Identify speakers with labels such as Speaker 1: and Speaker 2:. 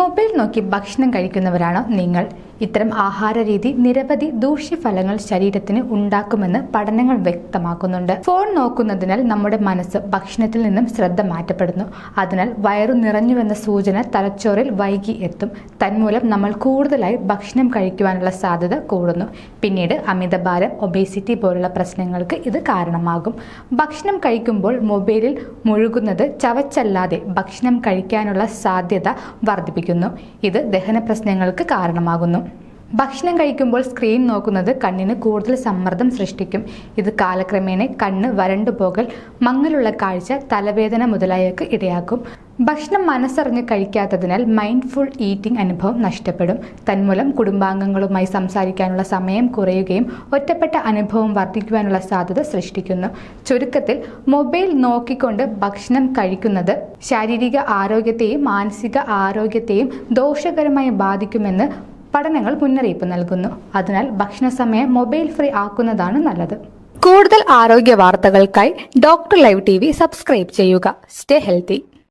Speaker 1: Mobile നോക്കി ഭക്ഷണം കഴിക്കുന്നവരാണോ നിങ്ങൾ? ഇത്തരം ആഹാര രീതി നിരവധി ദൂഷ്യഫലങ്ങൾ ശരീരത്തിന് ഉണ്ടാക്കുമെന്ന് പഠനങ്ങൾ വ്യക്തമാക്കുന്നുണ്ട്. ഫോൺ നോക്കുന്നതിനാൽ നമ്മുടെ മനസ്സ് ഭക്ഷണത്തിൽ നിന്നും ശ്രദ്ധ മാറ്റപ്പെടുന്നു. അതിനാൽ വയറു നിറഞ്ഞുവെന്ന സൂചന തലച്ചോറിൽ വൈകി എത്തും. തന്മൂലം നമ്മൾ കൂടുതലായി ഭക്ഷണം കഴിക്കുവാനുള്ള സാധ്യത കൂടുന്നു. പിന്നീട് അമിതഭാരം ഒബേസിറ്റി പോലുള്ള പ്രശ്നങ്ങൾക്ക് ഇത് കാരണമാകും. ഭക്ഷണം കഴിക്കുമ്പോൾ മൊബൈലിൽ മുഴുകുന്നത് ചവച്ചല്ലാതെ ഭക്ഷണം കഴിക്കാനുള്ള സാധ്യത വർദ്ധിപ്പിക്കുന്നു. ഇത് ദഹന പ്രശ്നങ്ങൾക്ക് കാരണമാകുന്നു. ഭക്ഷണം കഴിക്കുമ്പോൾ സ്ക്രീൻ നോക്കുന്നത് കണ്ണിന് കൂടുതൽ സമ്മർദ്ദം സൃഷ്ടിക്കും. ഇത് കാലക്രമേണ കണ്ണ് വരണ്ടു പോകൽ മങ്ങലുള്ള കാഴ്ച തലവേദന മുതലായവയ്ക്ക് ഇടയാക്കും. ഭക്ഷണം മനസ്സറിഞ്ഞ് കഴിക്കാത്തതിനാൽ മൈൻഡ്ഫുൾ ഈറ്റിംഗ് അനുഭവം നഷ്ടപ്പെടും. തന്മൂലം കുടുംബാംഗങ്ങളുമായി സംസാരിക്കാനുള്ള സമയം കുറയുകയും ഒറ്റപ്പെട്ട അനുഭവം വർദ്ധിക്കുവാനുള്ള സാധ്യത സൃഷ്ടിക്കുന്നു. ചുരുക്കത്തിൽ മൊബൈൽ നോക്കിക്കൊണ്ട് ഭക്ഷണം കഴിക്കുന്നത് ശാരീരിക ആരോഗ്യത്തെയും മാനസിക ആരോഗ്യത്തെയും ദോഷകരമായി ബാധിക്കുമെന്ന് പഠനങ്ങൾ മുന്നറിയിപ്പ് നൽകുന്നു. അതിനാൽ ഭക്ഷണ സമയം മൊബൈൽ ഫ്രീ ആക്കുന്നതാണ് നല്ലത്. കൂടുതൽ ആരോഗ്യ വാർത്തകൾക്കായി ഡോക്ടർ ലൈവ് ടി സബ്സ്ക്രൈബ് ചെയ്യുക. Stay healthy.